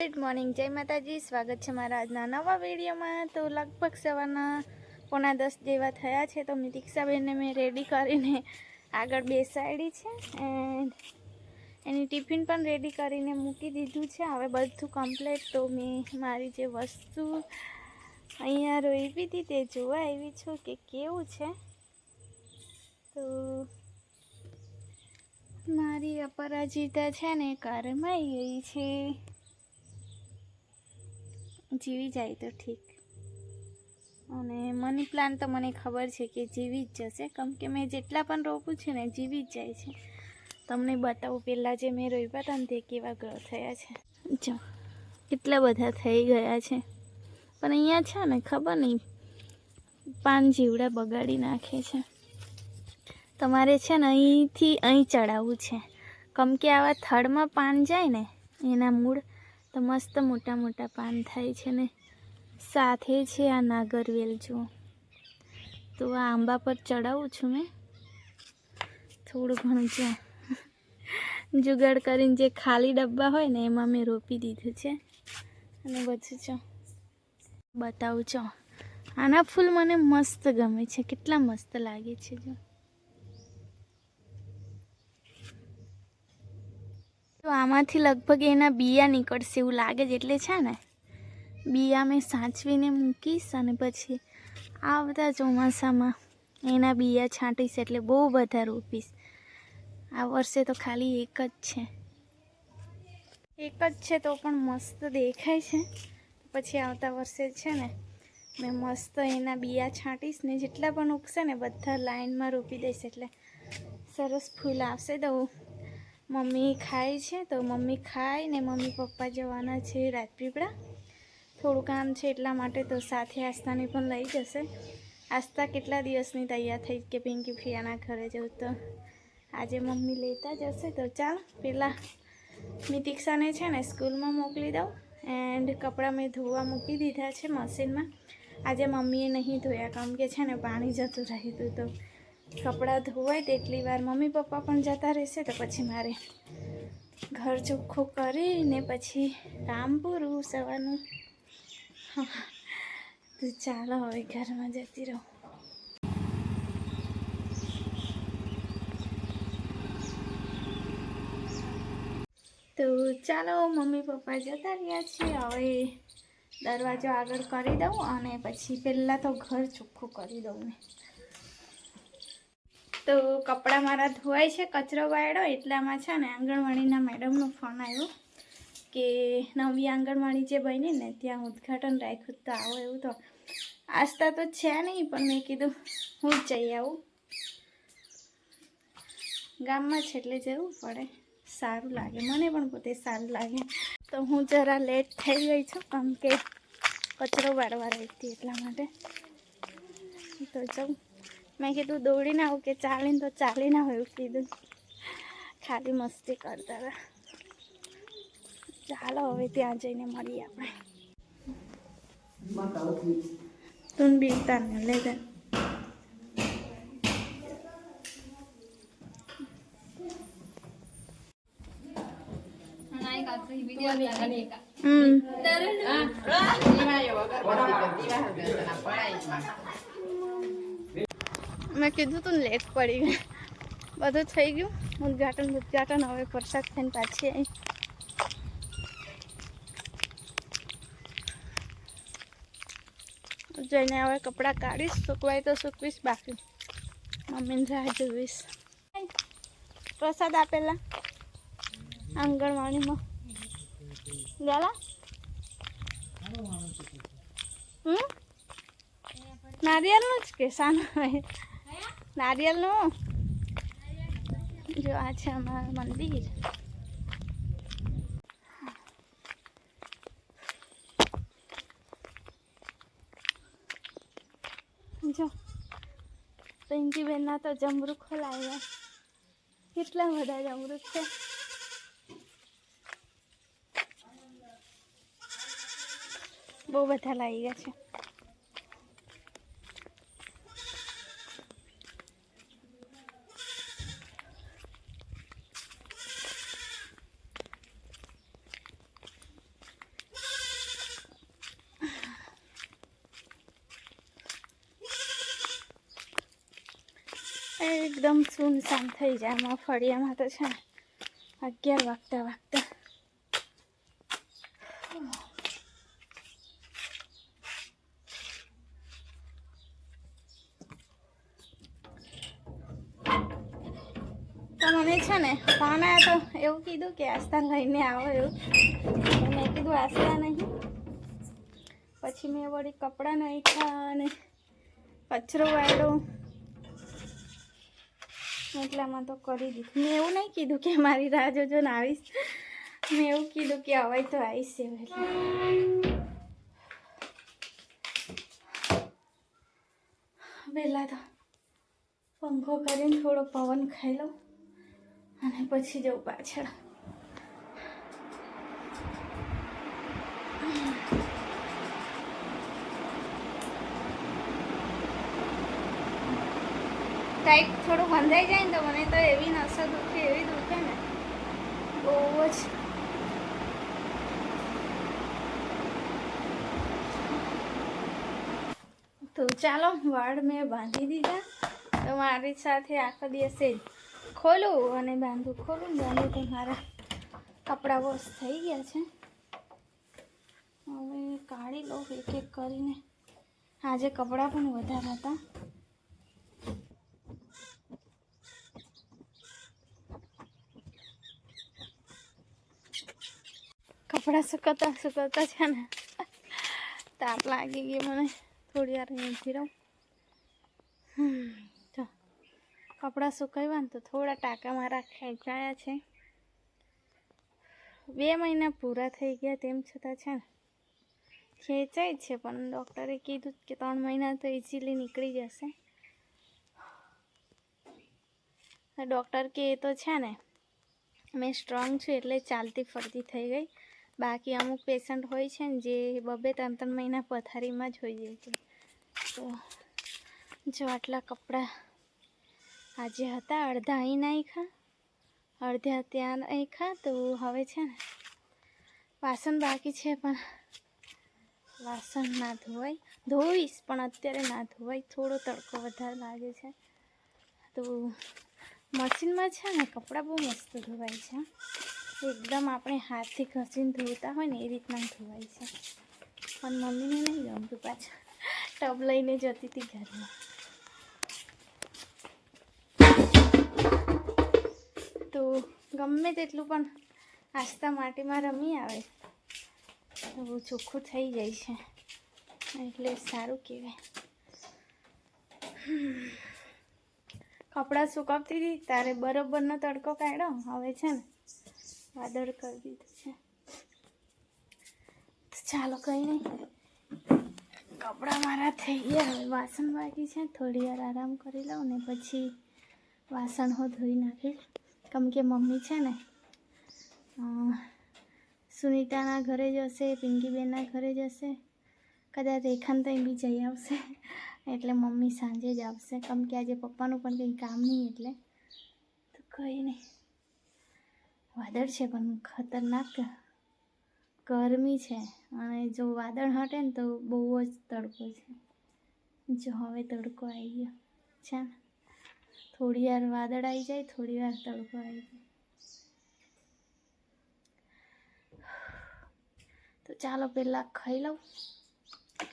Good morning જય માતાજી સ્વાગત છે મારા આજના નવા વિડીયોમાં. તો લગભગ સવારના પોણા દસ જેવા થયા છે, તો દીક્ષાબેનને મેં રેડી કરીને આગળ બેસાડી છે. એન્ડ એની ટિફિન પણ રેડી કરીને મૂકી દીધું છે. હવે બધું કમ્પ્લીટ તો મેં મારી જે વસ્તુ અહીંયા રોઈવી હતી તે જોવા આવી છું કે કેવું છે. તો મારી અપરાજિતા છે ને કારમાં ગઈ છે. જીવી જાય તો ઠીક. અને મની પ્લાન્ટ તો મને ખબર છે કે જીવી જ જશે. કેમ કે મેં જેટલા પણ રોપું છે ને, જીવી જ જાય છે. તમને બતાવું, પહેલાં જે મેં રોપ્યા હતા તે કેવા ગ્રો થયા છે. જો, કેટલા બધા થઈ ગયા છે. પણ અહીંયા છે ને, ખબર નહીં. પાન જીવડા બગાડી નાખે છે. તમારે છે ને, અહીંથી અહીં ચડાવવું છે. કેમ કે આવા થડમાં પાન જાય ને, એના મૂળ તો મસ્ત મોટા મોટા પાન થાય છે ને. સાથે છે આ નાગરવેલ જુઓ તો આ આંબા પર ચડાવું છું મેં. થોડું ઘણું છે જુગાડ કરીને જે ખાલી ડબ્બા હોય ને, એમાં મેં રોપી દીધું છે. અને બધું છો બતાવું છો આના ફૂલ મને મસ્ત ગમે છે. કેટલા મસ્ત લાગે છે, જો. તો આમાંથી લગભગ એના બિયા નીકળશે એવું લાગે છે, એટલે છે ને, બિયા મેં સાચવીને મૂકીશ અને પછી આવતા ચોમાસામાં એના બિયા છાંટીશ એટલે બહુ બધા રોપીશ. આ વર્ષે તો ખાલી એક જ છે. એક જ છે તો પણ મસ્ત દેખાય છે. પછી આવતા વર્ષે છે ને, મેં મસ્ત એના બિયા છાંટીશ ને જેટલા પણ ઉગશે ને બધા લાઈનમાં રોપી દઈશ એટલે સરસ ફૂલ આવશે તો મમ્મી ખાય છે, તો મમ્મી ખાય ને મમ્મી પપ્પા જવાના છે રાજપીપળા. થોડું કામ છે એટલા માટે તો સાથે આસ્થાને પણ લઈ જશે. આસ્થા કેટલા દિવસની તૈયાર થઈ કે પિંકી ફિયાના ઘરે જવું તો આજે મમ્મી લેતા જશે તો ચાલ પહેલાં મિતિક્ષાને છે ને સ્કૂલમાં મોકલી દઉં એન્ડ કપડાં મેં ધોવા મૂકી દીધા છે મશીનમાં. આજે મમ્મીએ નહીં ધોયા કેમ કે છે ને પાણી જતું રહ્યું હતું તો કપડાં ધોવાય તેટલી વાર મમ્મી પપ્પા પણ જતા રહેશે તો પછી મારે ઘર ચોખ્ખું કરીને પછી કામ પૂરું સવારનું. તો ચાલો હવે ઘરમાં જતી રહું. તો ચાલો મમ્મી પપ્પા જતા રહ્યા છે હવે દરવાજો આગળ કરી દઉં અને પછી પહેલાં તો ઘર ચોખ્ખું કરી દઉં મેં તો કપડાં મારા ધોવાય છે, કચરો વાળ્યો એટલામાં છે ને આંગણવાડીના મેડમનો ફોન આવ્યો કે નવી આંગણવાડી જે બની ને ત્યાં ઉદ્ઘાટન રાખ્યું તો આવો એવું તો. આસ્તા તો છે નહીં, પણ મેં કીધું હું જ જઈ આવું. ગામમાં છે એટલે જવું પડે. સારું લાગે, મને પણ પોતે સારું લાગે. તો હું જરા લેટ થઈ ગઈ છું કારણ કે કચરો વાળવા રહી હતી એટલા માટે. તો જાઉં. મેં કીધું દોડીને આવું કે ચાલીને તો ચાલીને આવું એવું કીધું. ખાલી મસ્તી કરતા હતા. ચાલો હવે ત્યાં જઈને મળીએ આપણે. તું બીતા ને લે જા. હમ. મેં કીધું તું લેટ પડી ગઈ બધું થઈ ગયું. ઉદઘાટન ઉદઘાટન હવે વરસાદ થઈને પાછી આવી જઈને હવે કપડાં કાઢીશ, સૂકવાય તો સૂકવીશ, બાકી મમ્મીને રાહ જોઈશ પ્રસાદ આપેલા આંગણવાડીમાં. ગયેલા? હમ? નારિયેલનું જ કે સાના નારિયેલનું? જો આ છે અમારું મંદિર. જો, પિંકીબેનના તો જમરૂખ લાવ્યા કેટલા બધા જમરૂખ છે. બહુ બધા લાવી ગયા છે. એકદમ સૂનસાન થઈ જાય આમાં ફળિયામાં તો છે ને અગિયાર વાગતા વાગતા. મને છે ને ફોન આવ્યો તો એવું કીધું કે આસ્થા લઈને આવો એવું. મેં કીધું આસ્તા નહીં. પછી મેં વળી કપડાં નાખ્યા અને કચરો વાળ્યો એટલામાં તો કરી દીધું. મેં એવું નહીં કીધું કે મારી રાહ જોજો ને આવીશ. મેં એવું કીધું કે હવે તો આવીશ એમ એટલે. પહેલાં તો પંખો કરીને થોડો પવન ખાઈ લઉં અને પછી જવું પાછળ. ટાઈટ થોડું બંધાઈ જાય ને તો મને તો એવી નસો દુખે, એવી દુખે ને. બહુ જ. તો ચાલો, વાળ મેં બાંધી દીધા. તો મારી સાથે આખો દિવસે ખોલું અને બાંધું ખોલું બાંધું તો મારા કપડાં વોશ થઈ ગયા છે. હવે કાઢી લઉં એક એક કરીને. આજે કપડાં પણ વધારે હતા. કપડાં સુકાતા સુકાતા છે ને, તાપ લાગી ગઈ મને. થોડી વાર અહીં ઊભી રહું તો કપડાં સુકાવ્યા ને તો થોડા ટાંકા મારા ખેંચાયા છે. બે મહિના પૂરા થઈ ગયા તેમ છતાં છે ને, ખેંચાય છે, પણ ડૉક્ટરે કીધું કે ત્રણ મહિના તો ઇઝીલી નીકળી જશે. ડૉક્ટર કે એ તો છે ને, મેં સ્ટ્રોંગ છું એટલે ચાલતી ફરતી થઈ ગઈ. બાકી અમુક પેશન્ટ હોય છે ને જે બબે ત્રણ ત્રણ મહિના પથારીમાં જ હોઈ જાય છે. તો જો આટલા કપડાં આજે હતા, અડધા અહીં નાખ્યા, અડધા ત્યાં નાખ્યા, તો હવે છે ને વાસણ બાકી છે પણ વાસણ ના ધોવાય. ધોઈશ પણ અત્યારે ના ધોવાય, થોડો તડકો વધારે લાગે છે. તો મશીનમાં છે ને કપડાં બહુ મસ્ત ધોવાય છે. એકદમ આપણે હાથથી ઘસીને ધોતા હોય ને એ રીતના ધોવાય છે. પણ મમ્મીને નહીં ગમતું પાછા. ટબ લઈને જતી હતી ઘરમાં. તો ગમે તેટલું પણ આસ્તા માટીમાં રમી આવે. બહુ ચોખ્ખું થઈ જાય છે. એટલે સારું કહેવાય. કપડાં સુકવતી હતી, તારે બરોબરનો તડકો કાઢ્યો હવે છે ને વાદળ કરી દીધું છે. તો ચાલો કંઈ નહીં કપડાં મારા થઈ ગયા, હવે વાસણ બાકી છે. થોડી વાર આરામ કરી લઉં ને પછી વાસણ હું ધોઈ નાખીશ. કેમ કે મમ્મી છે ને સુનિતાના ઘરે જશે પિંકીબેનના ઘરે જશે કદાચ રેખાન ત્યાં બી જઈ આવશે. એટલે મમ્મી સાંજે જ આવશે. કેમ કે આજે પપ્પાનું પણ કંઈ કામ નહીં એટલે. તો કંઈ નહીં વાદળ છે, પણ ખતરનાક ગરમી છે. અને જો વાદળ હટે ને તો બહુ જ તડકો છે. જો હવે તડકો આવી ગયો. છે ને થોડી વાર વાદળ આવી જાય, થોડી વાર તડકો આવી જાય. તો ચાલો પહેલાં ખાઈ લઉં,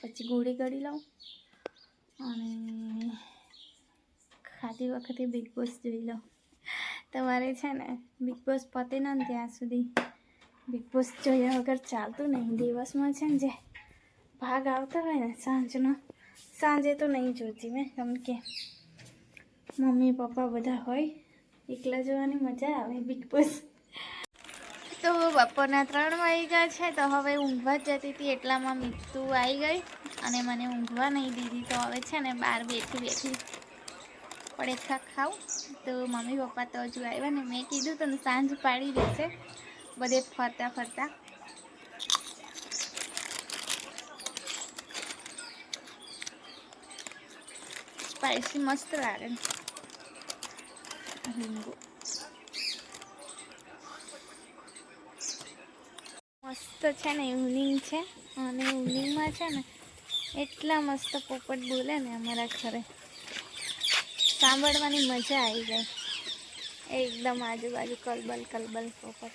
પછી ગોળી ગળી લઉં. અને ખાતી વખતે બિગ બોસ જોઈ લઉં. તમારે છે ને બિગ બોસ પતે ના ત્યાં સુધી. બિગ બોસ જોયા વગર ચાલતું નહીં. દિવસમાં છે ને જે ભાગ આવતા હોય ને સાંજનો, સાંજે તો નહીં જોતી મેં. કેમ કે મમ્મી, પપ્પા બધા હોય, એકલા જોવાની મજા આવે બિગ બોસ તો બપોરના ત્રણ વાગ્યા છે, તો હવે ઊંઘવા જ જતી હતી. એટલામાં મીઠું આવી ગઈ અને મને ઊંઘવા નહીં દીધી. તો હવે છે ને બહાર બેઠી બેઠી પડેખા ખાઉં તો મમ્મી પપ્પા તો હજુ આવ્યા ને મેં કીધું તને સાંજ પાડી દેશે. બધે ફરતા ફરતા. સ્પાઈસી મસ્ત લાગે લીંબુ. મસ્ત છે ને ઇવનિંગ છે. અને ઇવનિંગમાં છે ને એટલા મસ્ત પોપટ બોલે ને અમારા ઘરે. સાંભળવાની મજા આવી જાય. એકદમ આજુબાજુ કલબલ કલબલ પોપટ.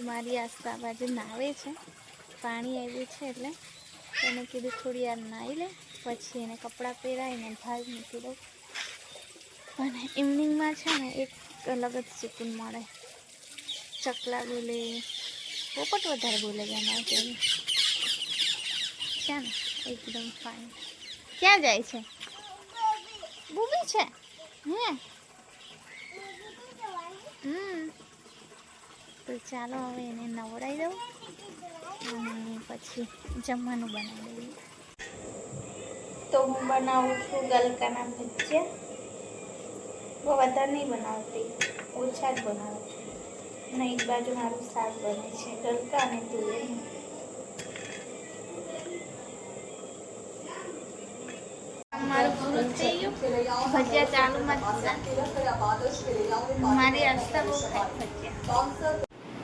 મારી આજુબાજુ બાજુ નાવે છે. પાણી આવ્યું છે એટલે એને કીધું થોડી વાર નાહી લે, પછી એને કપડાં પહેરાવીને ભાગ મૂકી દઉં. અને ઇવનિંગમાં છે ને એક અલગ જ સુકૂન મળે. ચકલા બોલે, પોપટ વધારે બોલે અમારે ત્યાં છે ને? એકદમ ફાઇન ક્યાં જાય છે? બુબી છે હે હમ તો ચાલો હવે એને નવડાવી દઉં અને પછી જમવાનું બનાવી દઈએ તો હું બનાવું છું ગલકાના ભજીયા. બહુ વધારે નહીં બનાવતી. ઓછા જ બનાવું છું. અને એક બાજુ મારું શાક બને છે. ગલકા અને તુવેરનું ભજીયા ચાલુમાં મારી આસ્થા બહુ ખાય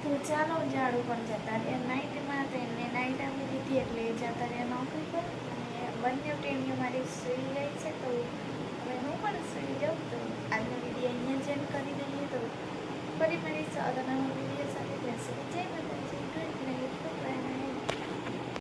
તો ચાલો ઝાડુ પણ જતા રહ્યા. નાઇટમાં તો એમને નાઈટ આપી દીધી એટલે એ જતા રહ્યા નોકરી પર. અને બંને ટ્રેનની મારી સુઈ ગઈ છે તો હવે હું પણ સુઈ જાઉં તો આજનો વીડિયો અહીંયા જેમ કરી દઈએ તો ફરી મળીશ. અગાઉના વીડિયો સાથે ત્યાં સુધી